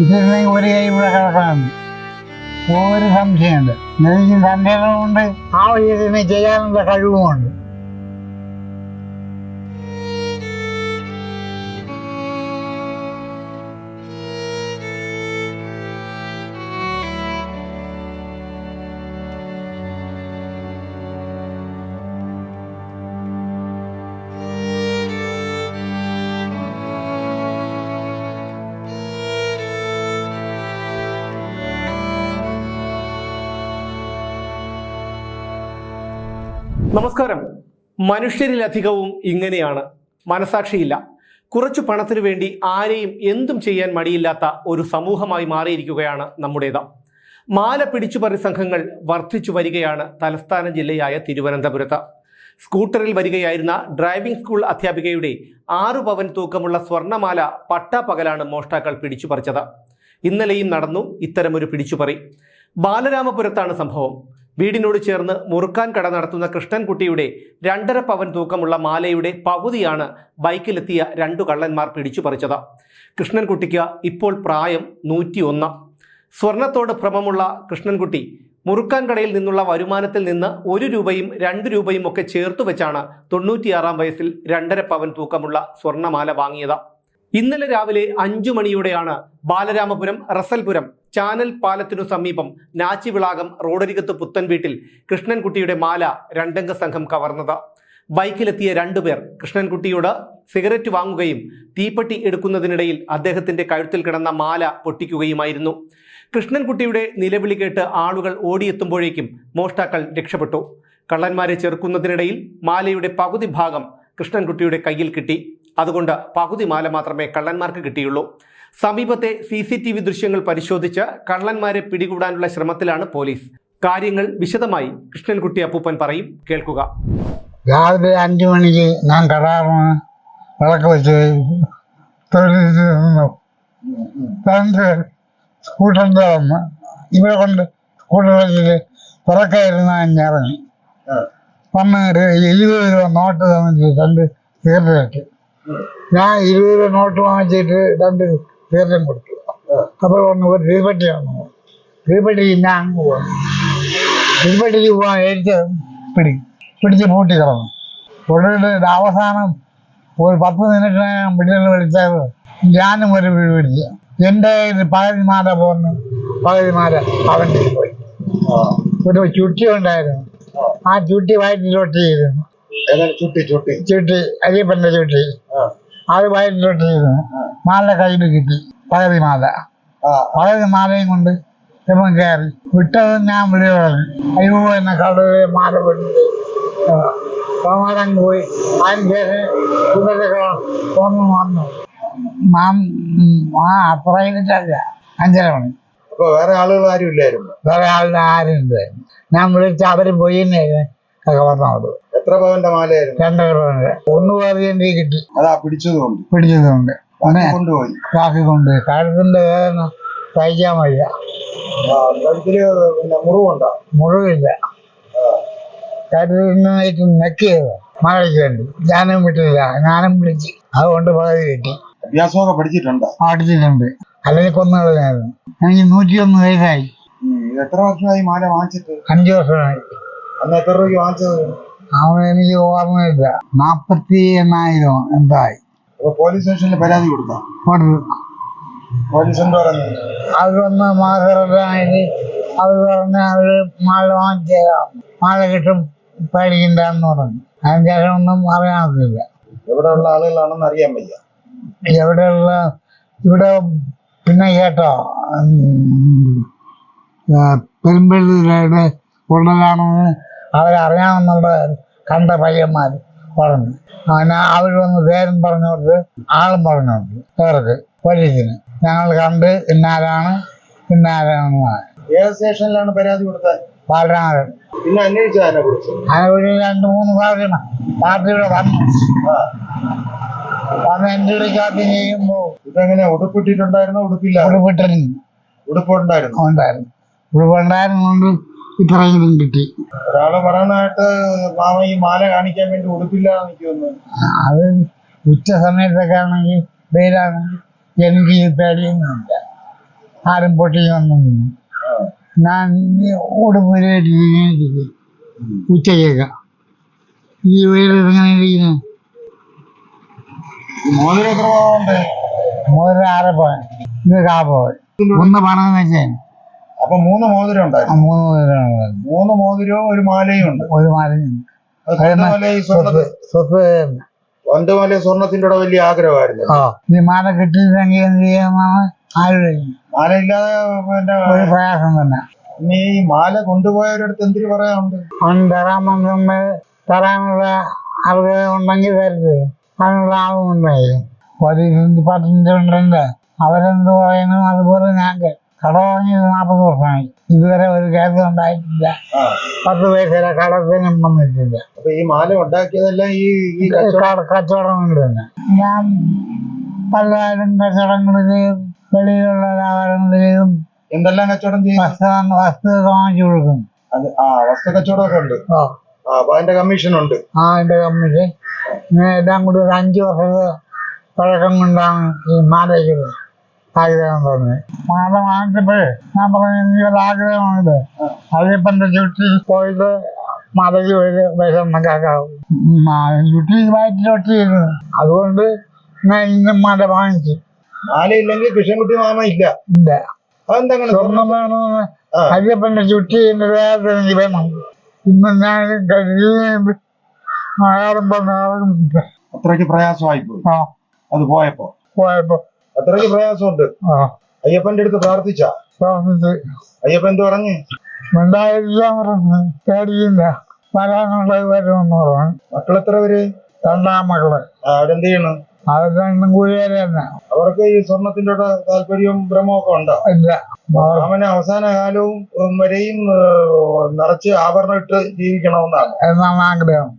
ഇതില്ലെങ്കിൽ ഒരു ഇവിടെ കിടക്കണം ഒരു സംശയമുണ്ട്. എനിക്ക് ആ ആവശ്യത്തിന് ചെയ്യാനുള്ള കഴിവുമുണ്ട്. നമസ്കാരം. മനുഷ്യരിലധികവും ഇങ്ങനെയാണ്. മനസാക്ഷിയില്ല. കുറച്ചു പണത്തിനു വേണ്ടി ആരെയും എന്തും ചെയ്യാൻ മടിയില്ലാത്ത ഒരു സമൂഹമായി മാറിയിരിക്കുകയാണ് നമ്മുടേത്. മാല പിടിച്ചുപറി സംഘങ്ങൾ വർദ്ധിച്ചു വരികയാണ് തലസ്ഥാന ജില്ലയായ തിരുവനന്തപുരത്ത്. സ്കൂട്ടറിൽ വരികയായിരുന്ന ഡ്രൈവിംഗ് സ്കൂൾ അധ്യാപികയുടെ ആറു പവൻ തൂക്കമുള്ള സ്വർണമാല പട്ടാപ്പകലാണ് മോഷ്ടാക്കൾ പിടിച്ചുപറിച്ചത്. ഇന്നലെയും നടന്നു ഇത്തരമൊരു പിടിച്ചുപറി. ബാലരാമപുരത്താണ് സംഭവം. വീടിനോട് ചേർന്ന് മുറുക്കാൻ കട നടത്തുന്ന കൃഷ്ണൻകുട്ടിയുടെ രണ്ടര പവൻ തൂക്കമുള്ള മാലയുടെ പകുതിയാണ് ബൈക്കിലെത്തിയ രണ്ടു കള്ളന്മാർ പിടിച്ചു പറിച്ചത്. കൃഷ്ണൻകുട്ടിക്ക് ഇപ്പോൾ പ്രായം നൂറ്റിയൊന്ന്. സ്വർണത്തോട് ഭ്രമമുള്ള കൃഷ്ണൻകുട്ടി മുറുക്കാൻ കടയിൽ നിന്നുള്ള വരുമാനത്തിൽ നിന്ന് ഒരു രൂപയും രണ്ട് രൂപയും ഒക്കെ ചേർത്തു വെച്ചാണ് തൊണ്ണൂറ്റിയാറാം വയസ്സിൽ രണ്ടര പവൻ തൂക്കമുള്ള സ്വർണമാല വാങ്ങിയത്. ഇന്നലെ രാവിലെ അഞ്ചു മണിയോടെയാണ് ബാലരാമപുരം റസൽപുരം ചാനൽ പാലത്തിനു സമീപം നാച്ചിവിളാകം റോഡരികത്ത് പുത്തൻ വീട്ടിൽ കൃഷ്ണൻകുട്ടിയുടെ മാല രണ്ടംഗ സംഘം കവർന്നത്. ബൈക്കിലെത്തിയ രണ്ടുപേർ കൃഷ്ണൻകുട്ടിയോട് സിഗരറ്റ് വാങ്ങുകയും തീപ്പെട്ടി എടുക്കുന്നതിനിടയിൽ അദ്ദേഹത്തിന്റെ കഴുത്തിൽ കിടന്ന മാല പൊട്ടിക്കുകയുമായിരുന്നു. കൃഷ്ണൻകുട്ടിയുടെ നിലവിളി കേട്ട് ആളുകൾ ഓടിയെത്തുമ്പോഴേക്കും മോഷ്ടാക്കൾ രക്ഷപ്പെട്ടു. കള്ളന്മാരെ ചെറുക്കുന്നതിനിടയിൽ മാലയുടെ പകുതി ഭാഗം കൃഷ്ണൻകുട്ടിയുടെ കയ്യിൽ കിട്ടി. അതുകൊണ്ട് പകുതി മാല മാത്രമേ കള്ളന്മാർക്ക് കിട്ടിയുള്ളൂ. സമീപത്തെ സി സി ടി വി ദൃശ്യങ്ങൾ പരിശോധിച്ച് കള്ളന്മാരെ പിടികൂടാനുള്ള ശ്രമത്തിലാണ് പോലീസ്. കാര്യങ്ങൾ വിശദമായി കൃഷ്ണൻകുട്ടി അപ്പൂപ്പൻ പറയും. കേൾക്കുക. രാവിലെ അഞ്ചു മണിക്ക് ഞാൻ കടാറിന് വിളക്ക് വെച്ച് സ്കൂട്ടറിന്റെ നിന്നു ഇവിടെ കൊണ്ട് സ്കൂട്ടർ വെച്ചിട്ട് പുറക്കായിരുന്ന ഞാൻ ഇറങ്ങി വന്ന് എഴുപത് രൂപ നോട്ട് തന്നിട്ട് രണ്ട് സിഗരറ്റ് ഞാൻ ഇരുപത് രൂപ നോട്ട് വാങ്ങിച്ചിട്ട് രണ്ട് സിഗരറ്റും കൊടുത്തു. അപ്പോൾ വന്ന് ഒരു തിരുപ്പട്ടി വന്നു തിരുപ്പട്ടിക്ക് ഞാൻ അങ്ങ് പോകുന്നു തിരുപ്പട്ടിക്ക് പോകാൻ എനിക്ക് പിടി പിടിച്ച് പൂട്ടി കിടന്നു ഉടനെ അവസാനം ഒരു പത്ത് മിനിറ്റിനകം പിടികൾ വിളിച്ചത് ഞാനും ഒരു വീട് പിടിച്ചു എന്റെ പകുതി മാല പോന്ന്. പകുതി മാല അവന്റെ പോയി. ഒരു ചുട്ടി ഉണ്ടായിരുന്നു. ആ. ചുട്ടി വയറ്റിലൊട്ടിയിരുന്നു ചുട്ടി ചുട്ടി. ചുട്ടി അത് വയറ്റിലോട്ട് ചെയ്തിരുന്നു മാല കയ്യിൽ കിട്ടി. പകുതി മാല. പകുതി മാലയും കൊണ്ട് ഇവൻ കയറി. വിട്ടത് ഞാൻ വിളി പറഞ്ഞു അയ്യോ എന്നെ കടൽ മാല പെട്ടിട്ട് സമാധാനം പോയി. അതിന് ശേഷം വന്നു. മാം ആ കഴിഞ്ഞിട്ടല്ല അഞ്ചര മണി. അപ്പൊ വേറെ ആളുകൾ ആരും ഇല്ലായിരുന്നു? വേറെ ആളുകൾ ആരും ഇല്ലായിരുന്നു. ഞാൻ വിളിച്ച് അവർ പോയി ഒക്കെ പറഞ്ഞോട് എത്ര പവന്റെ മാലയായിരുന്നു? രണ്ടര പവന്റെ. ഒന്ന് പേര് കിട്ടി. അതാ പിടിച്ചതുകൊണ്ട് പിടിച്ചതുകൊണ്ട് പിന്നെ കൊണ്ടുപോയി. കാക്കിക്കൊണ്ട് കാലത്തിന്റെ വേദന സഹിക്കാൻ വയ്യ. ആ കഴുത്തിൽ പിന്നെ മുറിവുണ്ടോ? മുഴുവില്ല കരുതിനായിട്ട് നെക്കിയത് മഴയ്ക്ക് വേണ്ടി ഞാനും വിട്ടില്ല. ഞാനും വിളിച്ച്. അതുകൊണ്ട് പകുതി കിട്ടി. അഭ്യാസമൊക്കെ പഠിച്ചിട്ടുണ്ടോ? പഠിച്ചിട്ടുണ്ട്. അല്ലെങ്കിൽ കൊന്നുകളഞ്ഞായിരുന്നു എനിക്ക് നൂറ്റിയൊന്ന് വയസ്സായി. എത്ര വർഷമായി മാല വാങ്ങിച്ചിട്ട്? അഞ്ചു വർഷമായി. അന്ന് എത്ര രൂപയ്ക്ക് വാങ്ങിച്ചത്? അവൻ എനിക്ക് ഓർമ്മയില്ല. നാപ്പത്തി എണ്ണായിരം എന്തായി പോലീസ് സ്റ്റേഷനിൽ പരാതി കൊടുത്തോ? പോലീസ് അത് വന്ന് മാസമായിട്ട് അവർ പറഞ്ഞ അവർ മാല വാങ്ങിച്ചേരാം മാല കിട്ടും പേടിക്കണ്ടെന്ന് പറഞ്ഞു. അതിന് ശേഷം ഒന്നും അറിയാത്തില്ല എവിടെയുള്ള ആളുകളാണെന്ന് അറിയാൻ വയ്യ. എവിടെയുള്ള ഇവിടെ പിന്നെ കേട്ടോ പെരുമ്പള്ളിയുടെ ഉള്ളതാണെന്ന് അവരറിയാമെന്നുള്ള കണ്ട പയ്യന്മാർ പറഞ്ഞു. അങ്ങനെ അവർ വന്ന് പേരും പറഞ്ഞു കൊടുത്ത് ആളും പറഞ്ഞു കൊടുത്തു അവർക്ക് പോലീസിന് ഞങ്ങൾ കണ്ട് ഇന്നാരാണ് ഇന്നാരാണെന്ന്. ഏത് സ്റ്റേഷനിലാണ് പരാതി കൊടുത്തത്? ബാലരാമൻ. പിന്നെ അന്വേഷിച്ചു അതിനെ രണ്ട് മൂന്ന് പ്രാവശ്യം പാർട്ടിയുടെ വന്നു. വന്ന് വന്ന് എന്റെ വിളിക്കാത്തി ചെയ്യുമ്പോ ഇതെങ്ങനെ ഉടുപ്പിട്ടിട്ടുണ്ടായിരുന്നോ? ഉടുപ്പില്ല ഉടുപ്പിട്ടിരുന്നു. ഉടുപ്പുണ്ടായിരുന്നു? ഉണ്ടായിരുന്നു. ഉടുപ്പുണ്ടായിരുന്നുകൊണ്ട് ഇത്രയെങ്കിലും കിട്ടി. ഒരാൾ പറയുന്നതായിട്ട് മാമ ഈ മാല കാണിക്കാൻ വേണ്ടി ഉടുപ്പില്ല അത് ഉച്ച സമയത്തൊക്കെ ആണെങ്കിൽ വെയിലാണെങ്കിൽ എനിക്ക് ഈ പേടിയൊന്നുമില്ല. ആരും പൊട്ടിയൊന്നും ഞാൻ ഉടുപ്പിലിരിക്കും ഉച്ചയ്ക്കൊക്കെ. ഈ വെയിലിങ്ങനെ ഇങ്ങനെ ഇരിക്കുന്നു? മോതിരം എത്ര മോതിരം ആറ് പോയി ഇത് കാ പോയി ഒന്ന് പണം വെച്ചാൽ അപ്പൊ മൂന്ന് മോതിരം ഉണ്ടായിരുന്നു. മൂന്ന് മോതിരമാണ് മൂന്ന് മോതിരവും ഒരു മാലയും ഉണ്ട്. ഒരു മാലയും പണ്ടുമാല സ്വർണത്തിന്റെ കൂടെ വലിയ ആഗ്രഹമായിരുന്നു ഈ മാല കിട്ടിയില്ലെങ്കിൽ എന്ത് ചെയ്യാമെന്നാണ് ആലോചിക്കുന്നത് മാല ഇല്ലാതെ പിന്നെ ഒരു പ്രയാസം തന്നെ. നീ ഈ മാല കൊണ്ടുപോയവരടുത്ത് എന്തിനു പറയാനുണ്ട്? തരാമെന്ന് തരാനുള്ള ആഗ്രഹം ഉണ്ടെങ്കിൽ തരരുത്. അതിനുള്ള ആളുമുണ്ടായി പോലീസ് ഡിപ്പാർട്ട്മെന്റ് ഉണ്ടല്ലേ. അവരെന്ത് പറയുന്നു? അതുപോലെ ഞാൻ കട വാങ്ങിയത് നാൽപ്പത് വർഷമായി. ഇതുവരെ ഒരു കേസും ഉണ്ടായിട്ടില്ല. പത്ത് പൈസ കടത്തിനും വന്നിട്ടില്ല. അപ്പൊ ഈ മാല ഉണ്ടാക്കിയതെല്ലാം ഈ ഈ തന്നെ. ഞാൻ പലതായാലും കച്ചവടങ്ങൾ ചെയ്യും. വെളിയിലുള്ള വ്യാപാരങ്ങൾ ചെയ്യും. എന്തെല്ലാം കച്ചവടം ചെയ്യും? വസ്തു വസ്തു വാങ്ങിച്ചു കൊടുക്കും. അത് ആ വസ്തു കച്ചവടമൊക്കെ ഉണ്ട്. അപ്പൊ അതിന്റെ കമ്മീഷൻ ഉണ്ട്. ആ എന്റെ കമ്മീഷൻ എല്ലാം കൂടി ഒരു അഞ്ചു വർഷത്തെ പഴക്കം കൊണ്ടാണ് ഈ മാലയ്ക്ക് ആഗ്രഹം തോന്നിയത് മാല വാങ്ങിച്ചപ്പോഴേ ഞാൻ പറഞ്ഞു എനിക്ക് ഒരു ആഗ്രഹമുണ്ട് അയ്യപ്പന്റെ ചുറ്റി പോയിട്ട് മാലയ്ക്ക് ഒരു വിഷം കണക്കാക്കാവും ചുറ്റി വയറ്റിലൊട്ടിയിരുന്നു അതുകൊണ്ട് ഞാൻ ഇന്നും മാല വാങ്ങിച്ചു. മാലയില്ലെങ്കിൽ കൃഷ്ണൻകുട്ടി മാമ ഇല്ല. ഇല്ല. അതെന്താ അങ്ങനെ സ്വർണം വേണമെന്ന് അയ്യപ്പന്റെ ചുറ്റി എനിക്ക് വേണം. ഇന്ന് ഞാൻ കഴിയുമ്പോൾ അത്രയ്ക്ക് പ്രയാസമായി പോയി ആ. അത് പോയപ്പോ? പോയപ്പോ അത്രയ്ക്ക് പ്രയാസമുണ്ട്. അയ്യപ്പന്റെ അടുത്ത് പ്രാർത്ഥിച്ച? അയ്യപ്പൻ എന്ത് പറഞ്ഞു? ഉണ്ടായിരിക്കാൻ പറഞ്ഞു. പേടിയില്ല. വരാനുള്ളത് വരുമെന്ന് പറഞ്ഞു മക്കൾ എത്ര പേര്? രണ്ടാം മകൾ. അവരെന്ത് ചെയ്യണം? അവർ രണ്ടും തന്നെ. അവർക്ക് ഈ സ്വർണത്തിന്റെ താല്പര്യവും ഭ്രമവും ഒക്കെ ഉണ്ടോ? ഇല്ല. അവന് അവസാന കാലവും വരെയും നിറച്ച് ആഭരണം ഇട്ട് ജീവിക്കണമെന്നാണ്. എന്നാണ് ആഗ്രഹം.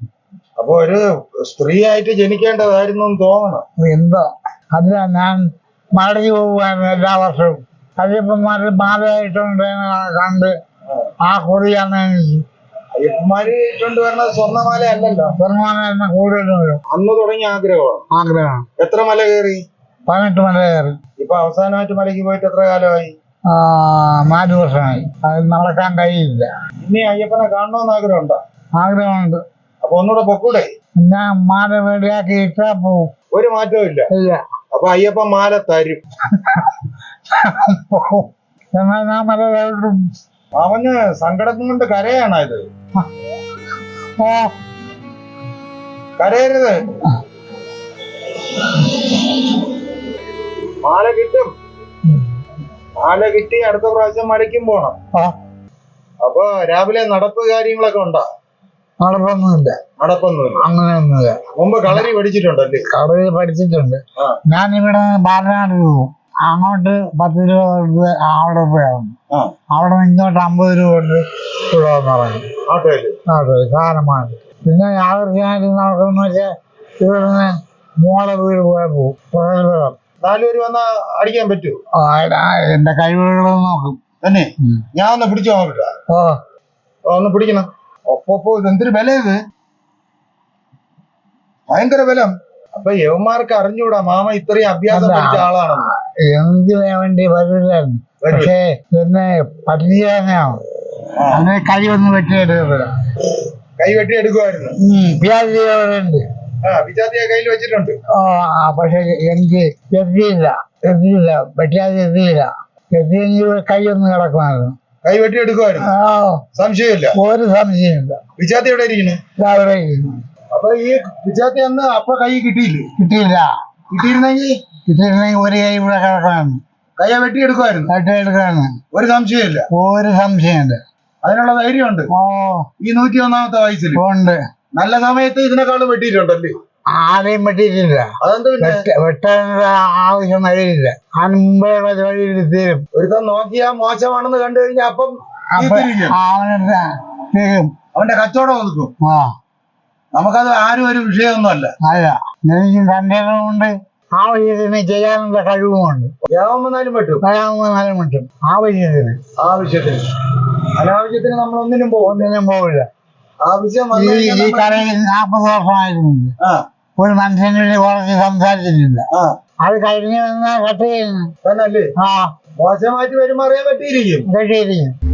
അപ്പൊ ഒരു സ്ത്രീ ആയിട്ട് ജനിക്കേണ്ടതായിരുന്നു തോന്നണം. എന്താ. അതിനാ ഞാൻ മടങ്ങി പോകുവായിരുന്നു എല്ലാ വർഷവും. അയ്യപ്പന്മാര് മാലയായിട്ടുണ്ട് കണ്ട് ആ കൊറിയാണ് എനിക്ക്. അയ്യപ്പന്മാര് സ്വർണമാല അല്ലല്ലോ സ്വർണമാല കൂടുതലും അന്ന് തുടങ്ങിയ ആഗ്രഹമാണ്. ആഗ്രഹമാണ്. എത്ര മല കയറി? പതിനെട്ട് മല കയറി. ഇപ്പൊ അവസാനമായിട്ട് മലയ്ക്ക് പോയിട്ട് എത്ര കാലമായി? നാല് വർഷമായി. അത് നടക്കാൻ കഴിയില്ല. ഇനി അയ്യപ്പനെ കാണണമെന്ന് ആഗ്രഹമുണ്ടോ? ആഗ്രഹമുണ്ട്. അപ്പൊ ഒന്നുകൂടെ പൊക്കൂടെ. ഞാൻ മാല റെഡിയാക്കി ഇട്ടാ പോവും. ഒരു മാറ്റവും ഇല്ല. ഇല്ല. അപ്പൊ അയ്യപ്പ മാല തരും. അവന് സങ്കടം കൊണ്ട് കരയാണോ ഇത് കരയരുത്. മാല കിട്ടും. മാല കിട്ടി അടുത്ത പ്രാവശ്യം മലയ്ക്കും പോണം. അപ്പൊ രാവിലെ നടപ്പ് കാര്യങ്ങളൊക്കെ ഉണ്ടോ? നടപ്പൊന്നുമില്ല. നടപ്പൊന്നുമില്ല. അങ്ങനെയൊന്നുമില്ല. മുമ്പ് കളരി പഠിച്ചിട്ടുണ്ടല്ലേ കളരി പഠിച്ചിട്ടുണ്ട്. ഞാൻ ഞാനിവിടെ ബാലനാട് പോകും അങ്ങോട്ട് പത്ത് രൂപ കൊടുത്ത് അവിടെ പോയാവും അവിടെ നിന്ന് ഇങ്ങോട്ട് അമ്പത് രൂപ കൊണ്ട് ഇവിടെ വന്ന് പറഞ്ഞു അതെ സാധനമാണ് പിന്നെ യാതൊരു നടക്കുന്ന വെച്ചാൽ ഇവിടുന്ന് മോളെ വീട് പോയാൽ പോകും നാലുപേര് വന്നാ അടിക്കാൻ പറ്റൂ എന്റെ കഴിവുകളൊന്നും നോക്കും. തന്നെ? ഞാൻ ഒന്ന് പിടിച്ചു നോക്കട്ടെ. ഒന്ന് പിടിക്കണം. ഒപ്പോ ഇത് എന്തൊരു വില ഇത്? ഭയങ്കര ബലം അപ്പൊ യവന്മാർക്ക് അറിഞ്ഞൂടാ മാമ ഇത്രയും അഭ്യാസം. പഠിച്ച ആളാണെന്ന് എന്ത് വേണ്ടി വരില്ലായിരുന്നു വരൂ. പക്ഷേ ആ, അങ്ങനെ കൈ ഒന്ന് വെട്ടിയെടുക്കുന്നത് കൈ വെട്ടി എടുക്കുമായിരുന്നു ആ വിജാതിയെ കയ്യിൽ വെച്ചിട്ടുണ്ട്. ആ, പക്ഷെ എനിക്ക് എത്തിയില്ല എത്തിയില്ല വെട്ടിയാതെ എത്തിയില്ല എത്തിയെങ്കിൽ കൈ ഒന്ന് കിടക്കുമായിരുന്നു. കൈ വെട്ടി എടുക്കുമായിരുന്നു സംശയമില്ല. ഒരു സംശയമില്ല. വിജാത്തി എവിടെ ഇരിക്കുന്നു. അവിടെ. അപ്പൊ ഈ വിജാത്തി അന്ന് അപ്പൊ കൈ കിട്ടിയില്ലേ? കിട്ടിയില്ല. കിട്ടിയിരുന്നെങ്കിൽ കിട്ടിയിരുന്നെങ്കിൽ ഒരു കൈ ഇവിടെ കിടക്കണം കൈ വെട്ടി എടുക്കുമായിരുന്നു എടുക്കാണ് ഒരു സംശയമില്ല. ഒരു സംശയമുണ്ട്. അതിനുള്ള ധൈര്യമുണ്ട്. ഓ. ഈ നൂറ്റി ഒന്നാമത്തെ വയസ്സിൽ ഉണ്ട്. നല്ല സമയത്ത് ഇതിനേക്കാളും വെട്ടിയിട്ടുണ്ടല്ലേ? ആരെയും വെട്ടിയിട്ടില്ല. വെട്ടാനുള്ള ആവശ്യം വരില്ല അതിന് മുമ്പേ വഴിയിൽ തീരും ഒരുത്തം നോക്കിയാ മോശമാണെന്ന് കണ്ടു കഴിഞ്ഞാൽ അപ്പം തീരും. അവന്റെ കച്ചവടം ഒതുക്കും. ആ. നമുക്കത് ആരും ഒരു വിഷയമൊന്നുമല്ല. അല്ല. എനിക്ക് സന്ദേഹമുണ്ട്. ആവശ്യത്തിന് ചെയ്യാനുള്ള കഴിവുമുണ്ട്. യാവം വന്നാലും പറ്റും. വരാവുന്ന പറ്റും. ആ ആവശ്യത്തിന്. ആവശ്യത്തിന്. അനാവശ്യത്തിന് നമ്മൾ ഒന്നിനും പോകും ഒന്നിനും പോവില്ല. ആവശ്യം ഈ കടയിൽ നാൽപ്പത് വർഷമായിരുന്നു ആ. ഒരു മനുഷ്യന് കുറച്ച് സംസാരിച്ചിട്ടില്ല. അത് കഴിഞ്ഞു വന്നാൽ കട്ട് ചെയ്യുന്നു. ആ. മോശമായിട്ട് പെരുമാറിയാൻ പറ്റിയിരിക്കും. കഴിയിരിക്കും